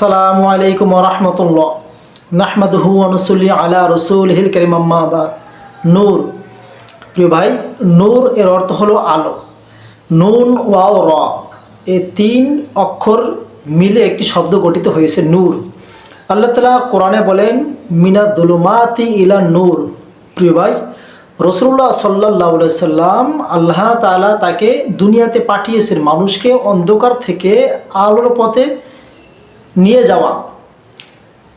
আসসালামু আলাইকুম রহমতুল্লাহ। নাহমাদহু অনুসুল্লি আলা রসুল হিল করিম আম্মাবাদ নূর। প্রিয় ভাই, নূর এর অর্থ হলো আলো। নুন ওয়াও র। এ তিন অক্ষর মিলে একটি শব্দ গঠিত হয়েছে নূর। আল্লাহ তালা কোরআনে বলেন, মিনা দুলুমাতি ইলা নূর। প্রিয় ভাই রসুল্লাহ সাল্লাহ সাল্লাম আল্লাহ তালা তাকে দুনিয়াতে পাঠিয়েছেন মানুষকে অন্ধকার থেকে আলোর পথে নিয়ে যাওয়া।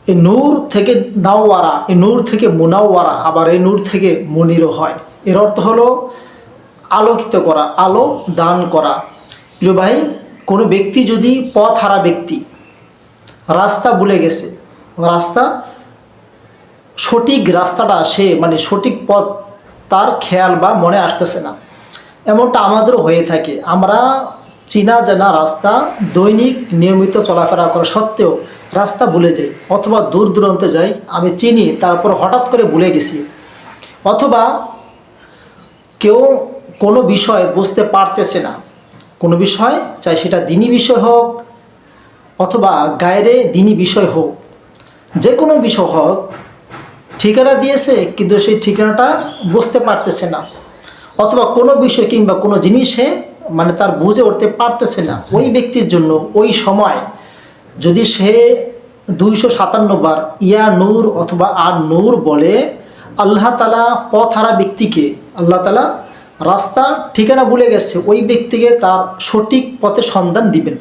এই নূর থেকে নাওয়ারা এই নূর থেকে মুনাওয়ারা, আবার এই নূর থেকে মনিরও হয়। এর অর্থ হলো আলোকিত করা, আলো দান করা। প্রিয় ভাই, কোনো ব্যক্তি যদি পথ হারা ব্যক্তি, রাস্তা ভুলে গেছে, রাস্তা সঠিক রাস্তাটা সে মানে সঠিক পথ তার খেয়াল বা মনে আসতেছে না। এমনটা আমাদেরও হয়ে থাকে। আমরা চেনা জানা রাস্তা, দৈনিক নিয়মিত চলাফেরা করা সত্ত্বেও রাস্তা ভুলে যাই অথবা দূর দূরান্তে যাই, আমি চিনি, তারপর হঠাৎ করে ভুলে গেছি। অথবা কেউ কোনো বিষয় বুঝতে পারতেছে না। কোনো বিষয়, চাই সেটা দিনী বিষয় হোক অথবা গায়েরে দিনী বিষয় হোক, যে কোনো বিষয় হোক, ঠিকানা দিয়েছে, কিন্তু সেই ঠিকানাটা বুঝতে পারতেছে না। অথবা কোনো বিষয় কিংবা কোনো জিনিসে মানে তার বুঝে উঠতে পারতেছে না। ওই ব্যক্তির জন্য ওই সময় যদি সে দুইশো সাতান্ন বার ইয়া নূর অথবা আর নূর বলে আল্লাহ তালা পথ হারা ব্যক্তিকে আল্লাহ তালা রাস্তা ঠিকানা ভুলে গেছে ওই ব্যক্তিকে তার সঠিক পথের সন্ধান দিবেন।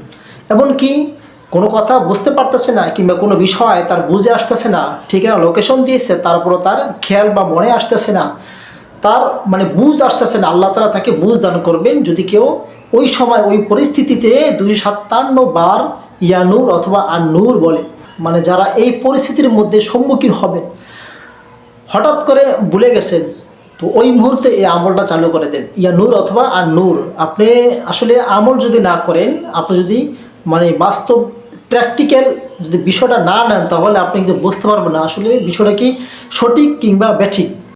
এমনকি কোনো কথা বুঝতে পারতেছে না কিংবা কোনো বিষয় তার বুঝে আসতেছে না ঠিকানা লোকেশন দিয়েছে তারপরও তার খেয়াল বা মনে আসতেছে না তার মানে বুঝ আসতেছে না। আল্লাহ তালা তাকে বুঝ দান করবেন যদি কেউ ওই সময় ওই পরিস্থিতিতে দুই সাতান্ন বার ইয়া নূর অথবা আর নূর বলে। মানে যারা এই পরিস্থিতির মধ্যে সম্মুখীন হবে হঠাৎ করে ভুলে গেছেন, তো ওই মুহূর্তে এই আমলটা চালু করে দেন। ইয়া নূর অথবা আর নূর আপনি আসলে আমল যদি না করেন, আপনি যদি মানে বাস্তব প্র্যাকটিক্যাল যদি বিষয়টা না নেন, তাহলে আপনি কিন্তু বুঝতে পারবেন না। আসলে বিষয়টা কি সঠিক কিংবা ব্যাঠিক?